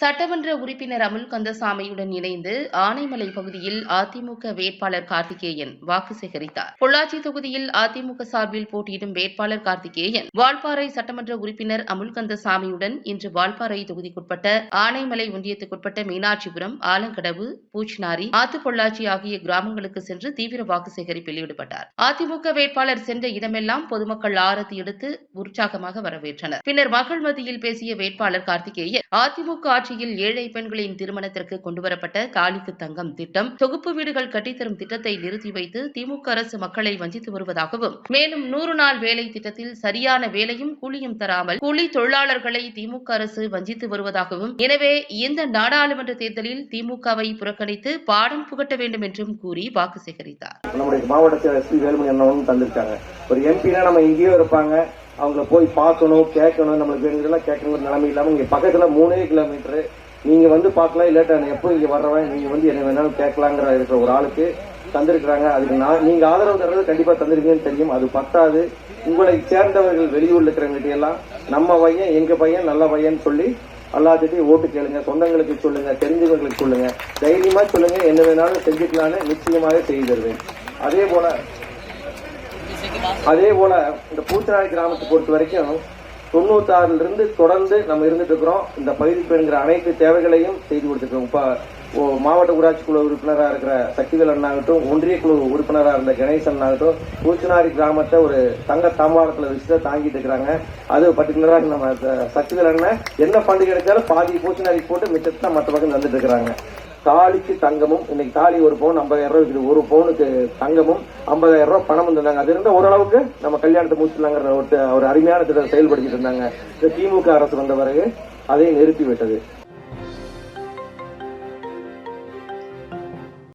சட்டமன்ற உறுப்பினர் அமுல் கந்தசாமியுடன் இணைந்து ஆனைமலை பகுதியில் அதிமுக வேட்பாளர் கார்த்திகேயன் வாக்கு சேகரித்தார். பொள்ளாச்சி தொகுதியில் அதிமுக சார்பில் போட்டியிடும் வேட்பாளர் கார்த்திகேயன் வால்பாறை சட்டமன்ற உறுப்பினர் அமுல் கந்தசாமியுடன் இன்று வால்பாறை தொகுதிக்குட்பட்ட ஆனைமலை ஒன்றியத்துக்குட்பட்ட மீனாட்சிபுரம் ஆலங்கடவு பூச்சினாரி ஆத்து பொள்ளாச்சி ஆகிய கிராமங்களுக்கு சென்று தீவிர வாக்கு சேகரிப்பில் ஈடுபட்டார். அதிமுக வேட்பாளர் சென்ற இடமெல்லாம் பொதுமக்கள் ஆரத்தி எடுத்து உற்சாகமாக வரவேற்றனர். பின்னர் மக்கள் மத்தியில் பேசிய வேட்பாளர் கார்த்திகேயன் அதிமுக ஆட்சியில் ஏழை பெண்களின் திருமணத்திற்கு கொண்டுவரப்பட்ட காலிக்கு தங்கம் திட்டம் தொகுப்பு வீடுகள் கட்டித்தரும் திட்டத்தை நிறுத்தி வைத்து திமுக அரசு மக்களை வஞ்சித்து வருவதாகவும் மேலும் நூறு நாள் வேலை திட்டத்தில் சரியான வேலையும் கூலியும் தராமல் கூலி தொழிலாளர்களை திமுக அரசு வஞ்சித்து வருவதாகவும் எனவே இந்த நாடாளுமன்ற தேர்தலில் திமுகவை புறக்கணித்து பாடம் புகட்ட வேண்டும் என்றும் கூறி வாக்கு சேகரித்தார். நம்முடைய மாவட்டத்தில் எஸ்பி வேலுமணி அண்ணனும் தந்திருக்காங்க. ஒரு எம்பினா நம்ம எங்கேயோ இருப்பாங்க. அவங்கள போய் பார்க்கணும் கேட்கணும் நம்மளுக்கு வேணுங்கிறதெல்லாம் கேட்கணுங்கிற நிலைமை இல்லாமல் இங்கே பக்கத்தில் மூணே கிலோமீட்டரு நீங்கள் வந்து பார்க்கலாம் இல்லாட்டா நான் எப்போ இங்கே வர்றவன் நீங்கள் வந்து என்ன வேணாலும் கேட்கலாங்கிற இருக்கிற ஒரு ஆளுக்கு தந்திருக்கிறாங்க. அதுக்கு நான் நீங்கள் ஆதரவு தர்றது கண்டிப்பாக தந்திருக்கீங்கன்னு தெரியும். அது பத்தாது. உங்களை சேர்ந்தவர்கள் வெளியூரில் இருக்கிறவங்ககிட்ட எல்லாம் நம்ம பையன் எங்கள் பையன் நல்ல பையன் சொல்லி எல்லாத்திட்டையும் ஓட்டு கேளுங்க சொந்தங்களுக்கு சொல்லுங்க தெரிஞ்சவங்களுக்கு சொல்லுங்க. தைரியமா சொல்லுங்க என்ன வேணாலும் செஞ்சுக்கலான்னு நிச்சயமாக செய்து தருவேன். அதே போல அதே போல இந்த பூத்தநாடு கிராமத்தை பொறுத்த வரைக்கும் தொண்ணூத்தாறுல இருந்து தொடர்ந்து நம்ம இருந்துட்டு இருக்கிறோம். இந்த பகுதிக்கு வேணுங்கிற அனைத்து தேவைகளையும் செய்து கொடுத்துருக்கோம் இப்போ ஓ, மாவட்ட ஊராட்சி குழு உறுப்பினராக இருக்கிற சக்திவேல் அண்ணாகட்டும் ஒன்றிய குழு உறுப்பினராக இருந்த கணேசன் ஆகட்டும் பூச்சனாரி கிராமத்தை ஒரு தங்க தாமதத்தில் வச்சு தான் தாங்கிட்டு இருக்கிறாங்க. அது பர்டிகுலராக நம்ம சக்திவேல் அண்ணன் என்ன பண்டிகை எடுத்தாலும் பாதி பூச்சனாரிக்கு போட்டு மிச்சத்தை மற்ற பக்கம் வந்துட்டு இருக்கிறாங்க. தாலிக்கு தங்கமும் இன்னைக்கு தாலி ஒரு பவுன் ஐம்பதாயிரம் ரூபாய் இருக்குது ஒரு பவுனுக்கு தங்கமும் ஐம்பதாயிரம் ரூபாய் பணமும் தந்தாங்க. அது இருந்தால் ஓரளவுக்கு நம்ம கல்யாணத்தை முடிச்சிடலாங்கிற ஒரு ஒரு அருமையான திட்டம் செயல்படுத்திட்டு இருந்தாங்க. இந்த திமுக அரசு வந்த பிறகு அதை நிறுத்திவிட்டது.